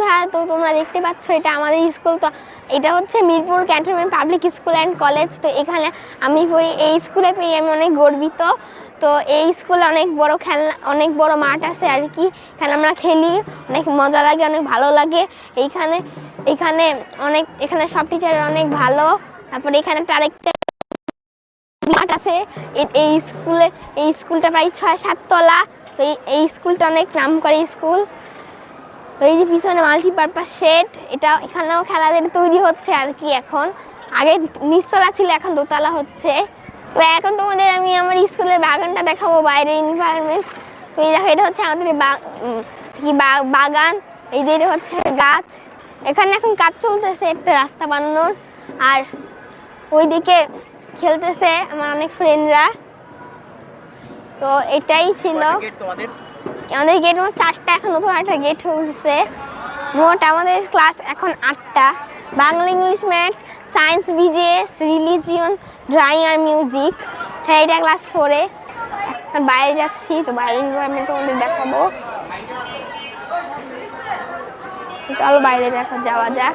বন্ধুরা, তো তোমরা দেখতে পাচ্ছ এটা আমাদের স্কুল। তো এটা হচ্ছে Mirpur cantonment public school and college. তো এখানে আমি পড়ি, এই স্কুলে পেয়ে আমি অনেক গর্বিত। তো এই স্কুলে অনেক বড় খেলনা, অনেক বড় মাঠ আছে আর কি। এখানে আমরা খেলি, অনেক মজা লাগে, অনেক ভালো লাগে। এইখানে, এখানে অনেক, এখানে সব টিচার অনেক ভালো। তারপরে এখানে তার একটা মাঠ আছে। এই স্কুলে, এই স্কুলটা প্রায় ছয় সাত তলা তো এই- স্কুলটা অনেক নাম করে স্কুল। এই যে পিছনে মাল্টিপারপাস সেট এটা এখানেও খেলাদের তৈরি হচ্ছে আর কি এখন। আগে নিচতলা ছিল, এখন দোতলা হচ্ছে। তো এখন তোমাদের আমি আমার স্কুলের বাগানটা দেখাবো, বাইরের এনভায়রনমেন্ট তো এই দেখো, এটা হচ্ছে আমাদের কি বাগান। এই যে এটা হচ্ছে গাছ। এখানে এখন কাজ চলতেছে একটা রাস্তা বানানোর। আর ওইদিকে খেলতেছে আমার অনেক ফ্রেন্ডরা তো এটাই ছিল। আমাদের গেট মোট চারটা এখন, নতুন একটা গেট হয়েছে মোট আমাদের ক্লাস এখন আটটা। Bangla, English math science BGS religion drawing আর মিউজিক হ্যাঁ এটা ক্লাস ফোরে আর বাইরে যাচ্ছি, তো বাইরে এনভায়রনমেন্ট তোমাদের দেখাবো। চলো বাইরে দেখো, যাওয়া যাক।